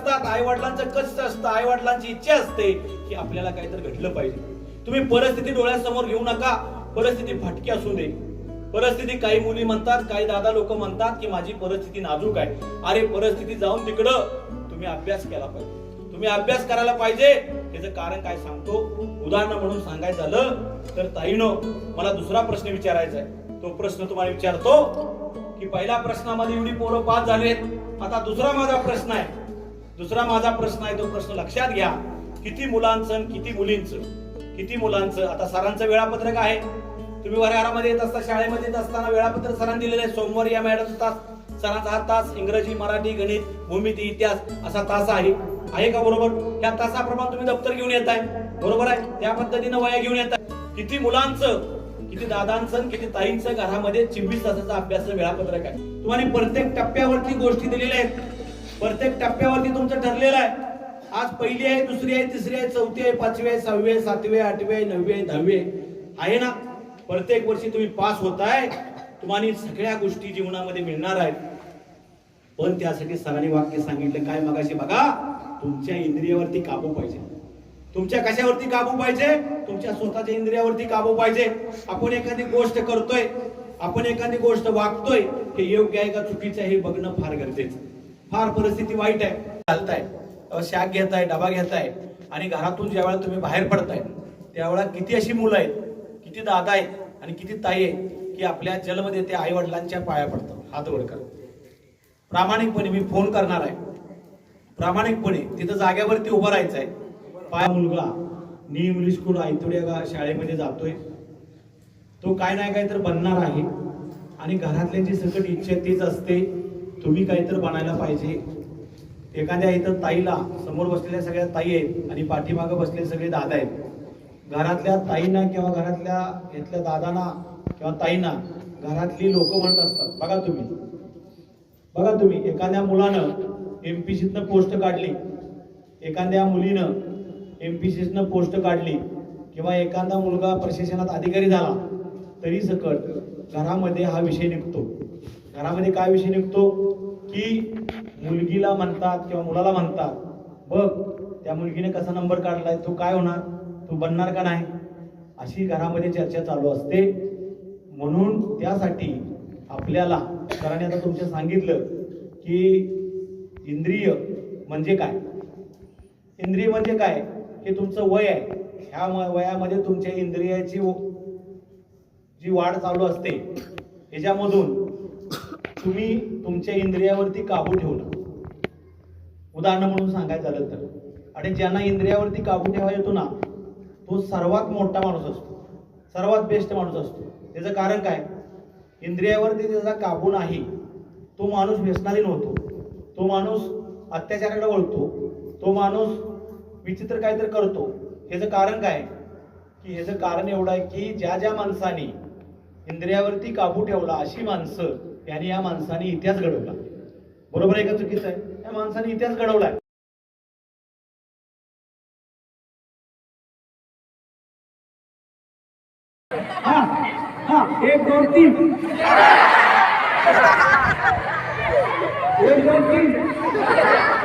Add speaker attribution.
Speaker 1: असतात आई वडिलांचं कष्ट असतं आई वडिलांची इच्छा असते की आपल्याला काहीतरी घडलं पाहिजे. तुम्ही परिस्थिती डोळ्यासमोर घेऊ नका. परिस्थिती फाटकी असू दे. परिस्थिती काही मुली म्हणतात काही दादा लोक म्हणतात की माझी परिस्थिती नाजूक आहे. अरे परिस्थिती जाऊन तिकडं. तुम्ही अभ्यास केला पाहिजे. तुम्ही अभ्यास करायला पाहिजे. त्याचं कारण काय सांगतो? उदाहरण म्हणून सांगायचं झालं तर ताईनं मला दुसरा प्रश्न विचारायचा आहे. तो प्रश्न तुम्हाला विचारतो की पहिल्या प्रश्नामध्ये एवढी पोरं पास झालेत. आता दुसरा माझा प्रश्न आहे. दुसरा माझा प्रश्न आहे तो प्रश्न लक्षात घ्या. किती मुलांचं आणि किती मुलींचं? किती मुलांचं? आता सरांचं वेळापत्रक आहे. तुम्ही वऱ्हारामध्ये येत असता शाळेमध्ये येत असताना वेळापत्रक सरांनी दिलेलं आहे. सोमवारी या मॅडमचा तास. सरांचा हा तास इंग्रजी मराठी गणित भूमिती इतिहास असा तास आहे. आहे का बरोबर? त्या तासाप्रमाणे तुम्ही दप्तर घेऊन येत आहे. बरोबर आहे? त्या पद्धतीनं वया घेऊन येत आहे. किती मुलांचं किती दादांचं आणि किती ताईंचं घरामध्ये चोवीस तासाचा अभ्यास वेळापत्रक आहे. तुम्हाला प्रत्येक टप्प्यावरती गोष्टी दिलेल्या आहेत. प्रत्येक टप्प्यावरती तुमचं ठरलेलं आहे. आज पहिली आहे दुसरी आहे तिसरी आहे चौथी आहे पाचवी आहे सहावी आहे सातवी आहे आठवी आहे नववी आहे दहावी आहे. ना? प्रत्येक वर्षी तुम्ही पास होताय. तुम्हाला सगळ्या गोष्टी जीवनामध्ये मिळणार आहेत. पण त्यासाठी सरांनी वाक्य सांगितलं. काय मगाशी बघा? तुमच्या इंद्रियावरती काबू पाहिजे. तुमच्या कशावरती काबू पाहिजे? तुमच्या स्वतःच्या इंद्रियावरती काबू पाहिजे. आपण एखादी गोष्ट करतोय आपण एखादी गोष्ट वागतोय हे योग्य आहे का चुकीचं हे बघणं फार गरजेचं फार परिस्थिती वाईट आहे. घालताय शाक घेताय डबा घेताय. आणि घरातून ज्यावेळेला तुम्ही बाहेर पडताय त्यावेळेला किती अशी मुलं आहेत किती दादा आहेत आणि किती ताई आहेत की आपल्या जलमध्ये ते आई वडिलांच्या पाया पडतात. हात वर प्रामाणिकपणे मी फोन करणार आहे. प्रामाणिकपणे तिथं जाग्यावरती उभं राहायचं आहे पाय मुलगा नी इंग्लिश स्कूल आयतोड्या गा- शाळेमध्ये जातोय. तो काय नाही काय तर बनणार आहे. आणि घरातल्यांची सकट इच्छा तीच असते. तुम्ही काहीतरी बनायला पाहिजे. एखाद्या इथं ताईला समोर बसलेल्या सगळ्या ताई आहेत आणि पाठीमागं बसलेले सगळे दादा आहेत. घरातल्या ताईंना किंवा घरातल्या इथल्या दादांना किंवा ताईंना घरातली लोक म्हणत असतात. बघा तुम्ही. बघा तुम्ही एखाद्या मुलानं एम पी सीतनं पोस्ट काढली. एखाद्या मुलीनं एम पी सीतनं पोस्ट काढली. किंवा एखादा मुलगा प्रशासनात अधिकारी झाला तरी सकट घरामध्ये हा विषय निघतो. घरामध्ये काय विषय निघतो? की मुलगीला म्हणतात किंवा मुलाला म्हणतात बघ त्या मुलगीने कसा नंबर काढलाय तू काय होणार? तू बनणार का नाही? अशी घरामध्ये चर्चा चालू असते. म्हणून त्यासाठी आपल्याला सरांनी आता तुमच्या सांगितलं की इंद्रिय म्हणजे काय? इंद्रिय म्हणजे काय? हे तुमचं वय आहे. ह्या म- वयामध्ये तुमच्या इंद्रियाची व- जी वाढ चालू असते ह्याच्यामधून तुम्ही तुमच्या इंद्रियावरती काबू ठेवला उदाहरण म्हणून सांगायचं झालं तर. आणि ज्यांना इंद्रियावरती काबू ठेवा येतो ना तो सर्वात मोठा माणूस असतो. सर्वात बेस्ट माणूस असतो. त्याचं कारण काय? इंद्रियावरती त्याचा काबू नाही. तो माणूस व्यसनाधीन होतो. तो माणूस अत्याचाराकडे वळतो. तो माणूस विचित्र काहीतरी करतो. ह्याचं कारण काय? की ह्याचं कारण एवढं आहे की ज्या ज्या माणसाने इंद्रियावरती काबू ठेवला अशी माणसं त्याने या माणसाने इतिहास घडवला. बरोबर आहे का चुकीचं आहे? या माणसाने इतिहास घडवलाय. हा हा एक दोन तीन. एक दोन तीन.